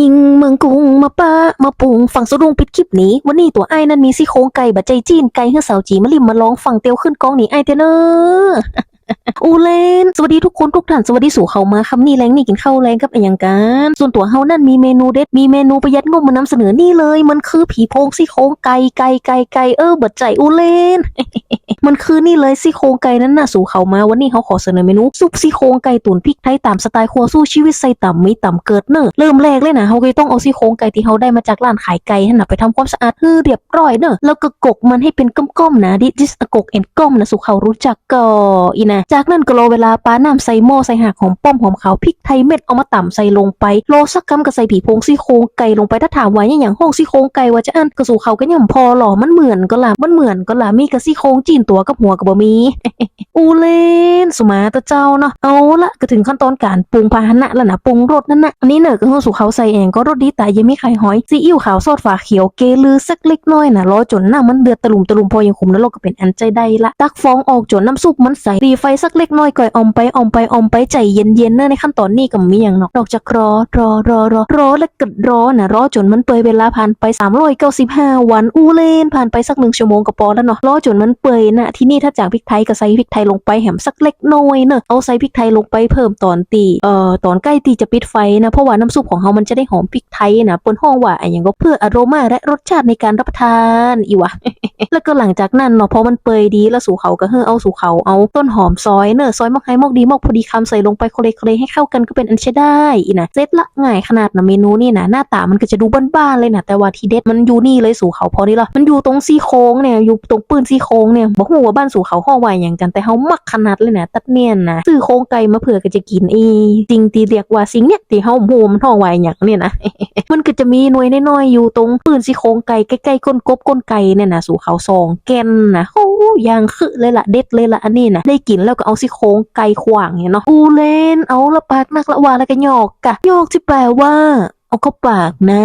ยิงเมืองกรุงมาป้ามาปุงฝั่งสะดุงปิดคลิปนี้ วันนี้ตัวไอ้นั้นมีซี่โครงไก่บะใจจีนไก่ให้สาวจีมาลิมมาลองฝั่งเตียวขึ้นกองหนีไอ้เตเนออูเลน สวัสดีทุกคนทุกท่าน สวัสดีสู่เขามาคำนี้แรงนี่กินข้าวแรงกับอย่างกัน ส่วนตัวเฮานั่นมีเมนูเด็ด มีเมนูประหยัดงบมานำเสนอนี่เลย มันคือผีโพงซี่โครงไก่ไก่ไก่ไก่เออบิดใจอูเลน มันคือนี่เลยซี่โครงไก่นั้นน่ะสู่เขามาวันนี้เขาขอเสนอเมนูซุปซี่โครงไก่ตุ๋นพริกไทยตามสไตล์ครัวสู้ชีวิตใส่ต่ำไม่ต่ำเกิดเนอเริ่มแรกเลยนะเขาก็ต้องเอาซี่โครงไก่ที่เขาได้มาจากร้านขายไก่ให้น่ะไปทำความสะอาดให้เรียบร้อยเนอะแล้วก็กกมันให้เป็นก้มๆนะดิดิสกกเอ็นก้มนะสู่เขารู้จักก็อีนะจากนั้นก็รอเวลาปาน้ำใส่หม้อใส่หักหอมป้อมหอมขาวพริกไทยเม็ดเอามาต่ำใส่ลงไปโลสักคำก็ใส่ผีโพงซี่โครงไก่ลงไปถ้าถามว่าอย่างห้องซี่โครงไก่ว่าจะอันก็สู่เขาก็ยังพอหรอมันเหมือนก็ล่ะมันเหมือนก็ล่ะมีกระซี่โครงจีนตัวกับหัวกับบะมี อูเลนสุมาตะเจ้าเนาะเอาละก็ถึงขั้นตอนการปรุงพาหนะแล้วนะปรุงรสนั่นนะอันนี้เนอะก็คือสู่เขาใส่เองก็รสดีแต่ยังไม่ไข่หอยซีอิ๊วขาวซอสฝาเขียวเกลือสักเล็กน้อยนะรอจนน้ำมันเดือดตะลุมตะลุมพอยังคุมแล้วเราก็เป็นอันใจได้ละตักฟองออกจนน้ำซุปมันใสรีไฟสักเล็กน้อยก่อยอมไปอมไปอมไปใจเย็นเย็นเนอะในขั้นตอนนี้ก็มีอย่างนอกนอกจากรอรอรอรอรอและกดรอนะรอจนมันเปื่อยเวลาผ่านไป395วันอูเลนผ่านไปสักหนึ่งชั่วโมงก็พอแล้วเนาะรอจนมันเปื่อยนะที่นี่ถ้าจากพริกไทยก็ใส่พริกไทยลงไปแหมสักเล็กน้อยเนอะเอาใส่พริกไทยลงไปเพิ่มตอนตีเอ่อตอนใกล้ตีจะปิดไฟนะเพราะว่าน้ำซุปของเขามันจะได้หอมพริกไทยนะปนห้องว่าไอ้อย่างก็เพื่ออารมาและรสชาติในการรับประทานอีวะแล้วก็หลังจากนั้นเนาะพอมันเปยดีแล้วสู่เขาก็เฮ้อเอาสู่เขาเอาต้นหอมซอยเนอะซอยมอกไฮมอกดีมอกพอดีคำใส่ลงไปโคเลโคเลให้เข้ากันก็เป็นอันใช้ได้อีนะเสร็จละง่ายขนาดนะเมนูนี่นะหน้าตามันก็จะดูบ้านๆเลยนะแต่ว่าทีเด็ดมันอยู่นี่เลยสู่เขาพอนี่ละมันอยู่ตรงซี่โครงเนี่ยอยู่ตรงปืนซี่โครงเนี่ยบอกว่าบ้านสู่เขาห้อไวอย่างกันแต่เฮามักขนาดเลยนะตัดเนียนนะซื้อโครงไก่มาเผื่อก็จะกินองจริงตีเรียกว่าสิ่งเนี่ยที่เฮาโหมันห้อไวอย่างเนี่ยนะมันก็จะมีหน่วยน้อยๆอยู่ตรงปืนซี่โครงไก่ใกล้ๆก้นกบก้นไก่เนี่ยนะสู่เขาซองแก่นนะโอ้ยางคือเลยล่ะเด็ดเลยล่ะอันนี้นะได้กินแล้วก็เอาซี่โครงไก่ขวางเนี่ยเนาะอูเล่นเอาละปากนักละว่าแล้วก็หยอกกะหยอกที่แปลว่า เอาเข้าปากนะ